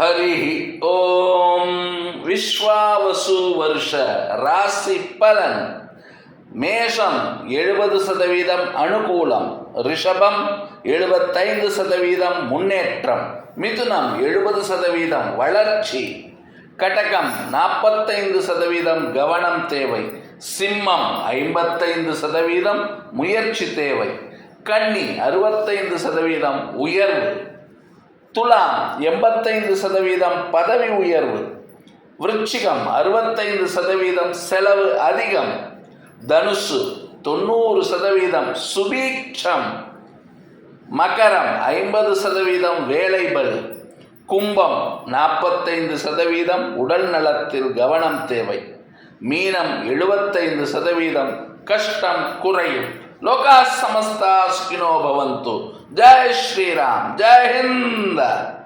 ஹரி ஓம் விஸ்வாவசு வருஷ ராசி பலன். மேஷம் எழுபது சதவீதம் அனுகூலம். ரிஷபம் எழுபத்தைந்து சதவீதம் முன்னேற்றம். மிதுனம் எழுபது சதவீதம் வளர்ச்சி. கடகம் நாற்பத்தைந்து சதவீதம் கவனம் தேவை. சிம்மம் ஐம்பத்தைந்து சதவீதம் முயற்சி தேவை. கன்னி அறுபத்தைந்து சதவீதம் உயர்வு. துலாம் எண்பத்தைந்து சதவீதம் பதவி உயர்வு. விருச்சிகம் அறுபத்தைந்து சதவீதம் செலவு அதிகம். தனுசு தொண்ணூறு சதவீதம் சுபீட்சம். மகரம் ஐம்பது சதவீதம் வேலை பலு கும்பம் நாற்பத்தைந்து சதவீதம் உடல் நலத்தில் கவனம் தேவை. மீனம் எழுபத்தைந்து சதவீதம் கஷ்டம் குறையும். ಲೋಕ ಸಮಸ್ತ ಸುಖಿನೋ ಭವಂತು. ಜೈ ಶ್ರೀರಾಮ್ ಜೈ ಹಿಂದ್.